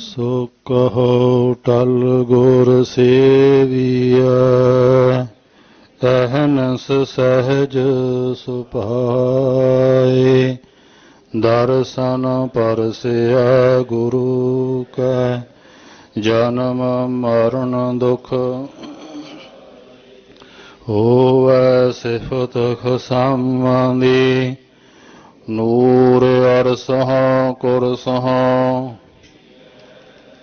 ਸੋ ਕਹੋ, ਟਲ ਗੁਰ ਸੇਵੀਆ ਅਹਨਸ ਸਹਿਜ ਸੁਭਾਏ, ਦਰਸ਼ਨ ਪਰਸਿਆ ਗੁਰੂ ਕੈ, ਜਨਮ ਮਰਨ ਦੁਖ ਹੋਵੈ ਸਿਫਤ ਖਸਮਾਂਦੀ, ਨੂਰ ਅਰਸਹ ਕੁਰਸਹ ਤੁਧ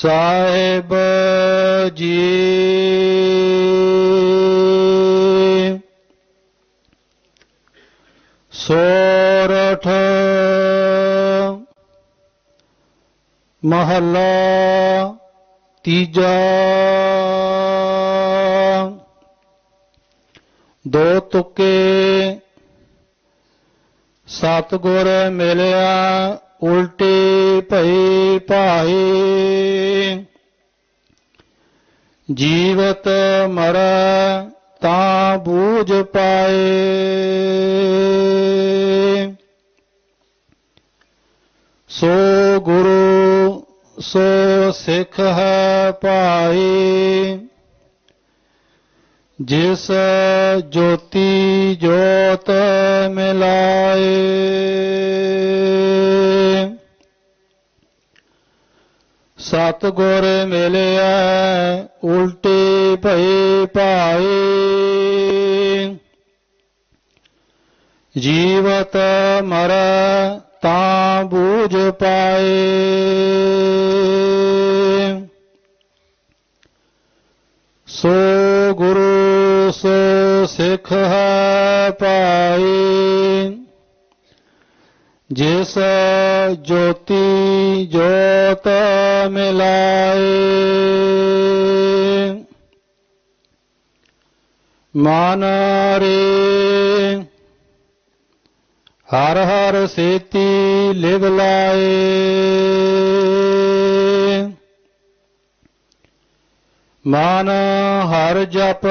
ਸਾਹਿਬ ਜੀ ਸੋਰਠ ਮਹੱਲਾ ਤੀਜਾ ਦੋ ਤੁਕੇ ਸਤਗੁਰ ਮਿਲਿਆ, ਉਲਟੇ ਭਈ ਭਾਏ ਜੀਵਤ ਮਰੈ ਤਾਂ ਬੂਝ ਪਾਏ। ਸੋ ਗੁਰੂ, ਸੋ ਸਿੱਖ ਹੈ ਭਾਈ। ਜਿਸ ਜੋਤੀ ਜੋਤ ਮਿਲਾਏ। ਸਤ ਸਤਗੁਰ ਮਿਲਿਆ, ਉਲਟੇ ਭਏ ਭਾਏ। ਜੀਵਤ ਮਰੈ ਤਾਂ ਬੂਝ ਪਾਏ। ਸੋ ਗੁਰੂ ਸੋ ਸਿੱਖ ਹੈ ਪਾਈ ਜਿਸ ਜੋਤੀ ਜੋਤ ਮਿਲਾਏ। ਮਨ ਰੇ। ਹਰ ਹਰ ਸੇਤੀ ਲਿਵ ਲਾਏ। ਮਨ ਹਰ ਜਪ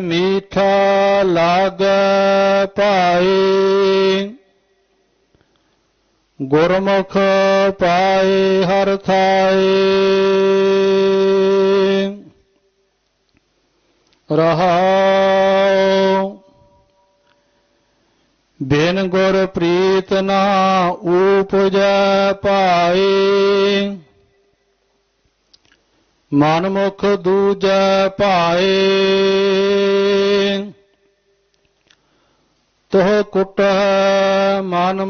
ਮੀਠਾ ਲਾਗੈ ਭਾਈ ਗੁਰਮੁਖ ਪਾਏ ਹਰ ਥਾਏ। ਰਹਾਉ। ਬਿਨ ਗੁਰ ਪ੍ਰੀਤ ਨਾ ਊਪਜੈ ਪਾਏ। ਮਨਮੁਖ ਦੂਜੈ ਭਾਏ। ਤੋਹ ਕੁਟ ਮਨ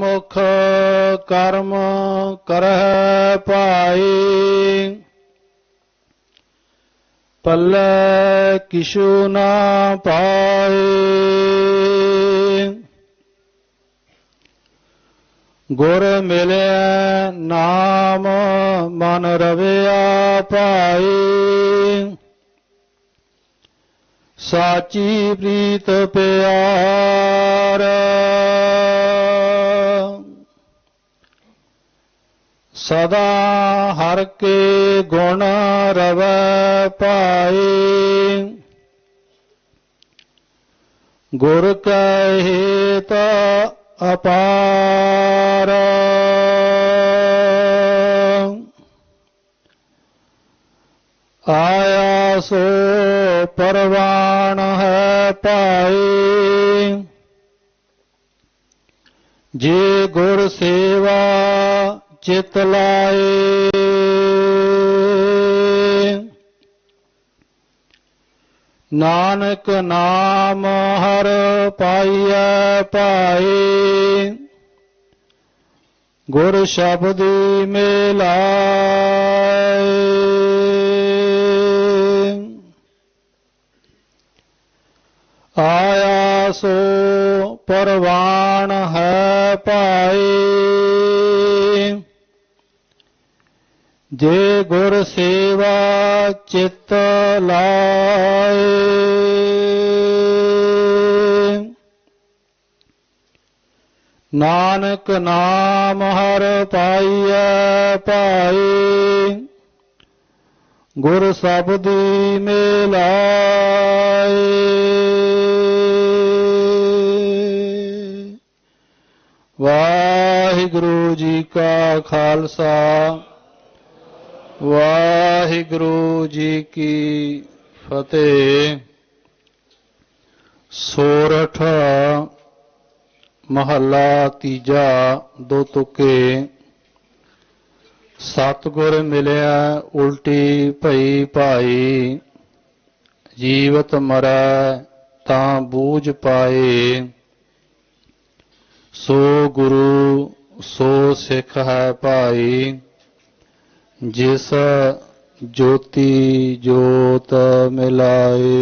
ਕਰਮ ਕਰਹਿ ਭਾਈ ਪੱਲੇ ਕਿਛੂ ਨਾ ਪਾਏ। ਗੁਰ ਮਿਲਿਆ ਨਾਮ ਮਨ ਰਵਿਆ ਭਾਈ। ਸਾਚੀ ਪ੍ਰੀਤ ਪਿਆਰ। ਸਦਾ ਹਰ ਕੇ ਗੁਣ ਰਵੈ ਪਾਈ ਗੁਰ ਕਹੇ ਹੇਤ ਅਪਾਰ। ਆਇਆ ਸੋ ਪਰਵਾਣ ਹੈ ਭਾਈ। ਜੇ ਗੁਰ ਸੇਵਾ ਚਿਤ ਲਾਏ ਨਾਨਕ ਨਾਮ ਹਰ ਪਾਈਐ ਪਾਈ ਗੁਰ ਸ਼ਬਦੀ ਮਿਲਾਏ। ਆਇਆ ਸੋ ਪਰਵਾਨ ਹੈ ਭਾਈ। ਜੇ ਗੁਰ ਸੇਵਾ ਚਿਤ ਲਾਏ। ਨਾਨਕ ਨਾਮ ਹਰ ਪਾਈਐ ਪਾਈ ਗੁਰ ਸਬਦੀ ਮਿਲਾਏ। ਵਾਹਿਗੁਰੂ ਜੀ ਕਾ ਖਾਲਸਾ। ਵਾਹਿਗੁਰੂ ਜੀ ਕੀ ਫਤਿਹ। ਸੋਰਠ, ਮਹੱਲਾ ਤੀਜਾ, ਦੋ ਤੁਕੇ। ਸਤਗੁਰ ਮਿਲਿਆ ਉਲਟੀ ਭਈ ਭਾਈ। ਜੀਵਤ ਮਰੈ ਤਾਂ ਬੂਝ ਪਾਏ। ਸੋ ਗੁਰੂ, ਸੋ ਸਿੱਖ ਹੈ ਭਾਈ। ਜਿਸ ਜੋਤੀ ਜੋਤ ਮਿਲਾਏ।